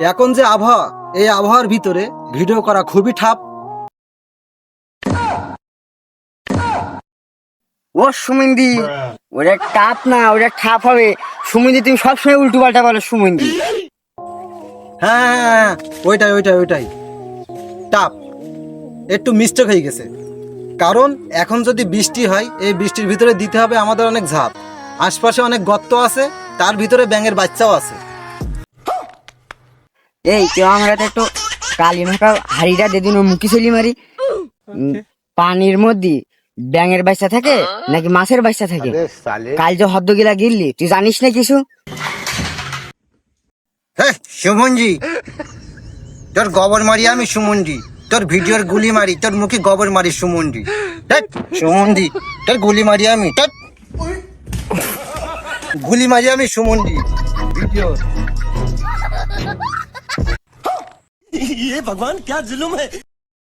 এখন যে আবহাওয়া এই আবহাওয়ার ভিতরে ভিডিও করা খুবই ঠাপ। ও সুমিন্দি ওটা টাপ না ওটা ঠাপ হবে। সুমিন্দি তুমি সবসময় উল্টো পাল্টা বলো সুমিন্দি। হ্যাঁ হ্যাঁ, হ্যাঁ, ওইটাই ওইটাই ওইটাই। টাপ। একটু মিস্টেক হয়ে গেছে। কারণ এখন যদি বৃষ্টি হয় এই বৃষ্টির ভিতরে দিতে হবে আমাদের অনেক ঝাঁপ। আশপাশে অনেক গর্ত আছে তার ভিতরে ব্যাঙের বাচ্চাও আছে। এই কেউ আমরা তো একটু কালি মাখা হাড়িটা যেদিন ও মুখি চলি মারি। পানির মধ্যে ব্যাঙের বাচ্চা থাকে নাকি মাছের বাচ্চা থাকে? কাল যে হদ্দ গিলা গিললি তুই জানিস না কিছু? হ্যাঁ সুমনজি তোর গোবর মারি আমি সুমনজি তোর ভিডিওর গুলি মারি তোর মুখে গোবর মারি সুমনজি। সুমনজি তোর গুলি মারি আমি ধ্যাৎ। গুলি মারি আমি সুমনজি ভিডিও ये भगवान क्या जुलुम है?